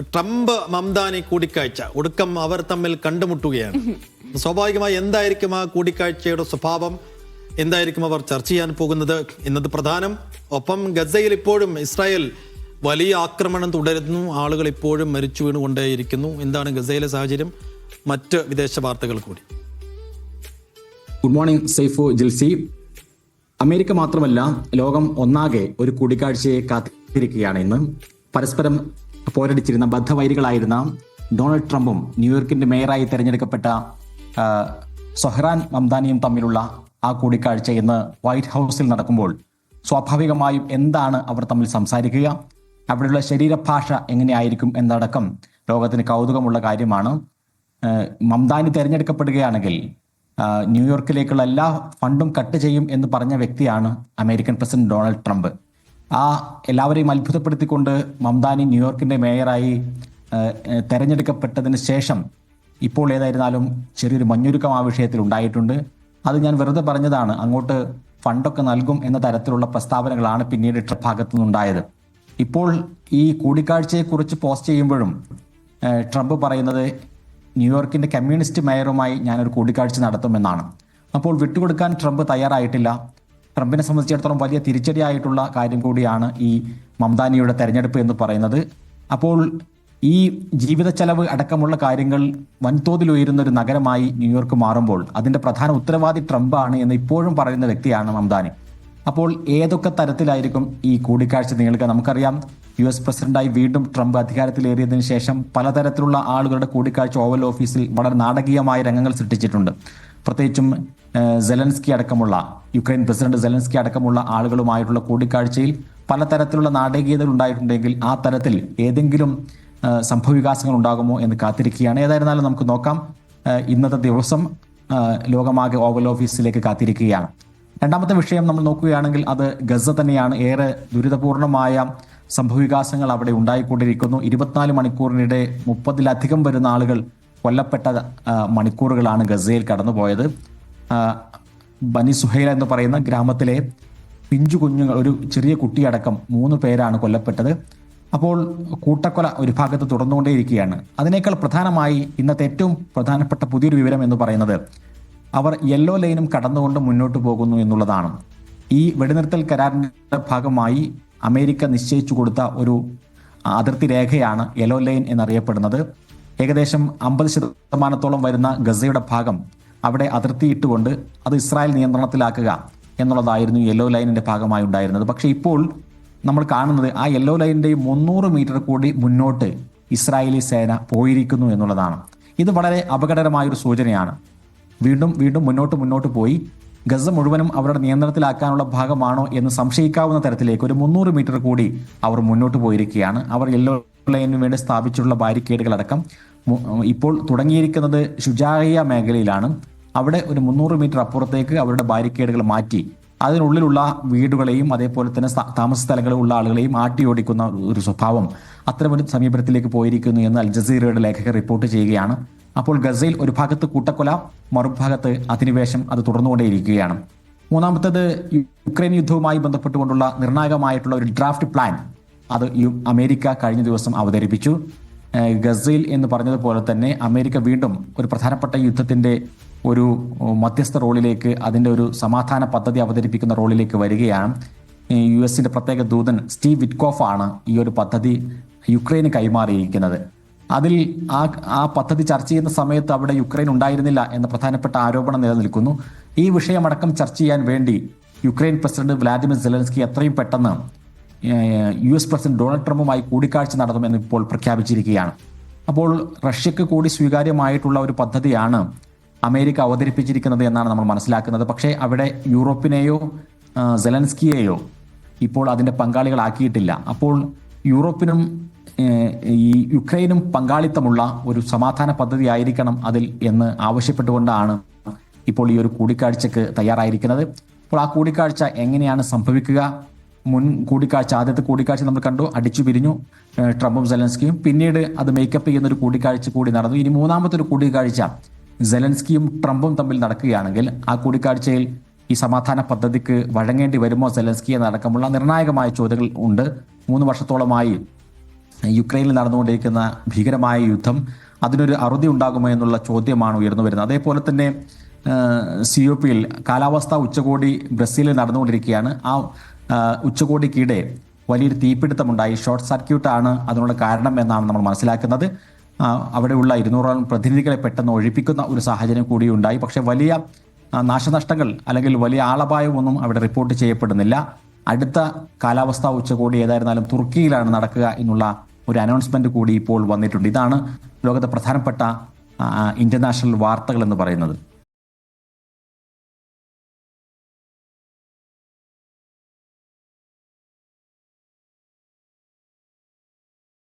Trump Mamdani കൂടിക്കാഴ്ച. ഒടുക്കം അവർ തമ്മിൽ കണ്ടുമുട്ടുകയാണ്. സ്വാഭാവികമായി എന്തായിരിക്കും ആ കൂടിക്കാഴ്ചയുടെ സ്വഭാവം? എന്തായിരിക്കും അവർ ചർച്ച ചെയ്യാൻ പോകുന്നത്? എന്നത് പ്രധാനം. ഒപ്പം ഗസയിൽ ഇപ്പോഴും ഇസ്രായേൽ വലിയ ആക്രമണം തുടരുന്നു. ആളുകൾ ഇപ്പോഴും മരിച്ചു വീണുകൊണ്ടേയിരിക്കുന്നു. എന്താണ് ഗസയിലെ സാഹചര്യം? മറ്റ് വിദേശ വാർത്തകൾ കൂടി. Good morning Saifu Jilsi America മാത്രമല്ല ലോകം ഒന്നാകെ ഒരു കൂടിക്കാഴ്ചയെ കാത്തിരിക്കുകയാണ് ഇന്ന്. പരസ്പരം പോരടിച്ചിരുന്ന ബദ്ധവൈരികളായിരുന്ന ഡൊണാൾഡ് ട്രംപും ന്യൂയോർക്കിന്റെ മേയറായി തെരഞ്ഞെടുക്കപ്പെട്ട സൊഹ്റാൻ മംദാനിയും തമ്മിലുള്ള ആ കൂടിക്കാഴ്ച ഇന്ന് വൈറ്റ് ഹൗസിൽ നടക്കുമ്പോൾ സ്വാഭാവികമായും എന്താണ് അവർ തമ്മിൽ സംസാരിക്കുക? അവിടെയുള്ള ശരീരഭാഷ എങ്ങനെയായിരിക്കും എന്നടക്കം ലോകത്തിന് കൗതുകമുള്ള കാര്യമാണ്. മംദാനി തെരഞ്ഞെടുക്കപ്പെടുകയാണെങ്കിൽ ന്യൂയോർക്കിലേക്കുള്ള എല്ലാ ഫണ്ടും കട്ട് ചെയ്യും എന്ന് പറഞ്ഞ വ്യക്തിയാണ് അമേരിക്കൻ പ്രസിഡന്റ് ഡൊണാൾഡ് ട്രംപ്. ആ എല്ലാവരെയും അത്ഭുതപ്പെടുത്തിക്കൊണ്ട് മംദാനി ന്യൂയോർക്കിന്റെ മേയറായി തെരഞ്ഞെടുക്കപ്പെട്ടതിന് ശേഷം ഇപ്പോൾ ഏതായിരുന്നാലും ചെറിയൊരു മഞ്ഞുരുക്കം ആ വിഷയത്തിൽ ഉണ്ടായിട്ടുണ്ട്. അത് ഞാൻ വെറുതെ പറഞ്ഞതാണ് അങ്ങോട്ട് ഫണ്ടൊക്കെ നൽകും എന്ന തരത്തിലുള്ള പ്രസ്താവനകളാണ് പിന്നീട് ട്രംപ് ഭാഗത്തു നിന്നുണ്ടായത് ഇപ്പോൾ ഈ കൂടിക്കാഴ്ചയെക്കുറിച്ച് പോസ്റ്റ് ചെയ്യുമ്പോഴും ട്രംപ് പറയുന്നത് ന്യൂയോർക്കിന്റെ കമ്മ്യൂണിസ്റ്റ് മേയറുമായി ഞാനൊരു കൂടിക്കാഴ്ച നടത്തുമെന്നാണ്. അപ്പോൾ വിട്ടുകൊടുക്കാൻ ട്രംപ് തയ്യാറായിട്ടില്ല. ട്രംപിനെ സംബന്ധിച്ചിടത്തോളം വലിയ തിരിച്ചടിയായിട്ടുള്ള കാര്യം കൂടിയാണ് ഈ മംദാനിയുടെ തെരഞ്ഞെടുപ്പ് എന്ന് പറയുന്നത്. അപ്പോൾ ഈ ജീവിത ചെലവ് അടക്കമുള്ള കാര്യങ്ങൾ വൻതോതിൽ ഉയരുന്ന ഒരു നഗരമായി ന്യൂയോർക്ക് മാറുമ്പോൾ അതിന്റെ പ്രധാന ഉത്തരവാദി ട്രംപാണ് എന്ന് ഇപ്പോഴും പറയുന്ന വ്യക്തിയാണ് മംദാനി. അപ്പോൾ ഏതൊക്കെ തരത്തിലായിരിക്കും ഈ കൂടിക്കാഴ്ച നീളുക? നമുക്കറിയാം യു എസ് പ്രസിഡന്റായി വീണ്ടും ട്രംപ് അധികാരത്തിലേറിയതിനു ശേഷം പലതരത്തിലുള്ള ആളുകളുടെ കൂടിക്കാഴ്ച ഓവൽ ഓഫീസിൽ വളരെ നാടകീയമായ രംഗങ്ങൾ സൃഷ്ടിച്ചിട്ടുണ്ട്. പ്രത്യേകിച്ചും സെലൻസ്കി അടക്കമുള്ള യുക്രൈൻ പ്രസിഡന്റ് സെലൻസ്കി അടക്കമുള്ള ആളുകളുമായിട്ടുള്ള കൂടിക്കാഴ്ചയിൽ പലതരത്തിലുള്ള നാടകീയതകൾ ഉണ്ടായിട്ടുണ്ടെങ്കിൽ ആ തരത്തിൽ ഏതെങ്കിലും സംഭവവികാസങ്ങൾ ഉണ്ടാകുമോ എന്ന് കാത്തിരിക്കുകയാണ്. ഏതായിരുന്നാലും നമുക്ക് നോക്കാം. ഇന്നത്തെ ദിവസം ലോകമാകെ ഓവൽ ഓഫീസിലേക്ക് കാത്തിരിക്കുകയാണ്. രണ്ടാമത്തെ വിഷയം നമ്മൾ നോക്കുകയാണെങ്കിൽ അത് ഗസ തന്നെയാണ്. ഏറെ ദുരിതപൂർണമായ സംഭവവികാസങ്ങൾ അവിടെ ഉണ്ടായിക്കൊണ്ടിരിക്കുന്നു. ഇരുപത്തിനാല് മണിക്കൂറിനിടെ മുപ്പതിലധികം വരുന്ന ആളുകൾ കൊല്ലപ്പെട്ട മണിക്കൂറുകളാണ് ഗസയിൽ കടന്നുപോയത്. ബനി സുഹൈല എന്ന് പറയുന്ന ഗ്രാമത്തിലെ പിഞ്ചു കുഞ്ഞുങ്ങൾ ഒരു ചെറിയ കുട്ടിയടക്കം മൂന്ന് പേരാണ് കൊല്ലപ്പെട്ടത്. അപ്പോൾ കൂട്ടക്കൊല ഒരു ഭാഗത്ത് തുടർന്നുകൊണ്ടേയിരിക്കുകയാണ്. അതിനേക്കാൾ പ്രധാനമായി ഇന്നത്തെ ഏറ്റവും പ്രധാനപ്പെട്ട പുതിയൊരു വിവരം എന്ന് പറയുന്നത് അവർ യെല്ലോ ലൈനും കടന്നുകൊണ്ട് മുന്നോട്ട് പോകുന്നു എന്നുള്ളതാണ്. ഈ വെടിനിർത്തൽ കരാറിന്റെ ഭാഗമായി അമേരിക്ക നിശ്ചയിച്ചു കൊടുത്ത ഒരു അതിർത്തി രേഖയാണ് യെല്ലോ ലൈൻ എന്നറിയപ്പെടുന്നത്. ഏകദേശം അമ്പത് ശതമാനത്തോളം വരുന്ന ഗസയുടെ ഭാഗം അവിടെ അതിർത്തിയിട്ടുകൊണ്ട് അത് ഇസ്രായേൽ നിയന്ത്രണത്തിലാക്കുക എന്നുള്ളതായിരുന്നു യെല്ലോ ലൈനിന്റെ ഭാഗമായി ഉണ്ടായിരുന്നത്. പക്ഷേ ഇപ്പോൾ നമ്മൾ കാണുന്നത് ആ യെല്ലോ ലൈനിന്റെ മുന്നൂറ് മീറ്റർ കൂടി മുന്നോട്ട് ഇസ്രായേലി സേന പോയിരിക്കുന്നു എന്നുള്ളതാണ്. ഇത് വളരെ അപകടകരമായൊരു സൂചനയാണ്. വീണ്ടും വീണ്ടും മുന്നോട്ട് മുന്നോട്ട് പോയി. ഗസ മുഴുവനും അവരുടെ നിയന്ത്രണത്തിലാക്കാനുള്ള ഭാഗമാണോ എന്ന് സംശയിക്കാവുന്ന തരത്തിലേക്ക് ഒരു മുന്നൂറ് മീറ്റർ കൂടി അവർ മുന്നോട്ട് പോയിരിക്കുകയാണ്. അവർ യെല്ലോ ലൈനിന് വേണ്ടി സ്ഥാപിച്ചിട്ടുള്ള ബാരിക്കേഡുകളടക്കം അടക്കം ഇപ്പോൾ തുടങ്ങിയിരിക്കുന്നത് ഷുജാഹിയ മേഖലയിലാണ്. അവിടെ ഒരു മുന്നൂറ് മീറ്റർ അപ്പുറത്തേക്ക് അവരുടെ ബാരിക്കേഡുകൾ മാറ്റി അതിനുള്ളിലുള്ള വീടുകളെയും അതേപോലെ തന്നെ താമസ സ്ഥലങ്ങളിലുള്ള ആളുകളെയും ആട്ടിയോടിക്കുന്ന ഒരു സ്വഭാവം അത്തരമൊരു സമീപനത്തിലേക്ക് പോയിരിക്കുന്നു എന്ന് അൽ ജസീറയുടെ ലേഖകർ റിപ്പോർട്ട് ചെയ്യുകയാണ്. അപ്പോൾ ഗസയിൽ ഒരു ഭാഗത്ത് കൂട്ടക്കൊല മറുഭാഗത്ത് അധിനിവേശം അത് തുടർന്നുകൊണ്ടേയിരിക്കുകയാണ്. മൂന്നാമത്തേത് യുക്രൈൻ യുദ്ധവുമായി ബന്ധപ്പെട്ടുകൊണ്ടുള്ള നിർണായകമായിട്ടുള്ള ഒരു ഡ്രാഫ്റ്റ് പ്ലാൻ അത് അമേരിക്ക കഴിഞ്ഞ ദിവസം അവതരിപ്പിച്ചു. ഗസയിൽ എന്ന് പറഞ്ഞതുപോലെ തന്നെ അമേരിക്ക വീണ്ടും ഒരു പ്രധാനപ്പെട്ട യുദ്ധത്തിന്റെ ഒരു മധ്യസ്ഥ റോളിലേക്ക് അതിന്റെ ഒരു സമാധാന പദ്ധതി അവതരിപ്പിക്കുന്ന റോളിലേക്ക് വരികയാണ്. യു എസിന്റെ പ്രത്യേക ദൂതൻ സ്റ്റീവ് വിറ്റ്കോഫ് ആണ് ഈ ഒരു പദ്ധതി യുക്രൈന് കൈമാറിയിരിക്കുന്നത്. അതിൽ ആ ആ പദ്ധതി ചർച്ച ചെയ്യുന്ന സമയത്ത് അവിടെ യുക്രൈൻ ഉണ്ടായിരുന്നില്ല എന്ന പ്രധാനപ്പെട്ട ആരോപണം നിലനിൽക്കുന്നു. ഈ വിഷയമടക്കം ചർച്ച ചെയ്യാൻ വേണ്ടി യുക്രൈൻ പ്രസിഡന്റ് വ്ളാഡിമിർ സെലൻസ്കി എത്രയും പെട്ടെന്ന് യു എസ് പ്രസിഡന്റ് ഡൊണാൾഡ് ട്രംപുമായി കൂടിക്കാഴ്ച നടത്തുമെന്ന് ഇപ്പോൾ പ്രഖ്യാപിച്ചിരിക്കുകയാണ്. അപ്പോൾ റഷ്യക്ക് കൂടി സ്വീകാര്യമായിട്ടുള്ള ഒരു പദ്ധതിയാണ് അമേരിക്ക അവതരിപ്പിച്ചിരിക്കുന്നത് എന്നാണ് നമ്മൾ മനസ്സിലാക്കുന്നത്. പക്ഷേ അവിടെ യൂറോപ്പിനെയോ സെലൻസ്കിയെയോ ഇപ്പോൾ അതിന്റെ പങ്കാളികളാക്കിയിട്ടില്ല. അപ്പോൾ യൂറോപ്പിനും ഈ യുക്രൈനും പങ്കാളിത്തമുള്ള ഒരു സമാധാന പദ്ധതി ആയിരിക്കണം അതിൽ എന്ന് ആവശ്യപ്പെട്ടുകൊണ്ടാണ് ഇപ്പോൾ ഈ ഒരു കൂടിക്കാഴ്ചക്ക് തയ്യാറായിരിക്കുന്നത്. അപ്പോൾ ആ കൂടിക്കാഴ്ച എങ്ങനെയാണ് സംഭവിക്കുക? മുൻ കൂടിക്കാഴ്ച ആദ്യത്തെ കൂടിക്കാഴ്ച നമ്മൾ കണ്ടു. അടിച്ചു പിരിഞ്ഞു ട്രംപും സെലൻസ്കിയും. പിന്നീട് അത് മേക്കപ്പ് ചെയ്യുന്ന ഒരു കൂടിക്കാഴ്ച കൂടി നടന്നു. ഇനി മൂന്നാമത്തെ ഒരു കൂടിക്കാഴ്ച സെലൻസ്കിയും ട്രംപും തമ്മിൽ നടക്കുകയാണെങ്കിൽ ആ കൂടിക്കാഴ്ചയിൽ ഈ സമാധാന പദ്ധതിക്ക് വഴങ്ങേണ്ടി വരുമോ സെലൻസ്കി എന്നടക്കമുള്ള നിർണായകമായ ചോദ്യങ്ങൾ ഉണ്ട്. മൂന്ന് വർഷത്തോളമായി യുക്രൈനിൽ നടന്നുകൊണ്ടിരിക്കുന്ന ഭീകരമായ യുദ്ധം അതിനൊരു അറുതി ഉണ്ടാകുമോ എന്നുള്ള ചോദ്യമാണ് ഉയർന്നു വരുന്നത്. അതേപോലെ തന്നെ സി ഒ പിയിൽ കാലാവസ്ഥാ ഉച്ചകോടി ബ്രസീലിൽ നടന്നുകൊണ്ടിരിക്കുകയാണ്. ആ, ഉച്ചകോടിക്കിടെ വലിയൊരു തീപിടുത്തമുണ്ടായി. ഷോർട്ട് സർക്യൂട്ട് ആണ് അതിനുള്ള കാരണം എന്നാണ് നമ്മൾ മനസ്സിലാക്കുന്നത്. അവിടെയുള്ള ഇരുന്നൂറോളം പ്രതിനിധികളെ പെട്ടെന്ന് ഒഴിപ്പിക്കുന്ന ഒരു സാഹചര്യം കൂടി ഉണ്ടായി. പക്ഷേ വലിയ നാശനഷ്ടങ്ങൾ അല്ലെങ്കിൽ വലിയ ആളപായമൊന്നും അവിടെ റിപ്പോർട്ട് ചെയ്യപ്പെടുന്നില്ല. അടുത്ത കാലാവസ്ഥാ ഉച്ചകോടി ഏതായിരുന്നാലും തുർക്കിയിലാണ് നടക്കുക എന്നുള്ള ഒരു അനൗൺസ്മെന്റ് കൂടി ഇപ്പോൾ വന്നിട്ടുണ്ട്. ഇതാണ് ലോകത്തെ പ്രധാനപ്പെട്ട ഇന്റർനാഷണൽ വാർത്തകൾ എന്ന് പറയുന്നത്.